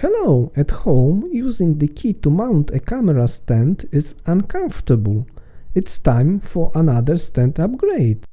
Hello, at home, using the key to mount a camera stand is uncomfortable. It's time for another stand upgrade.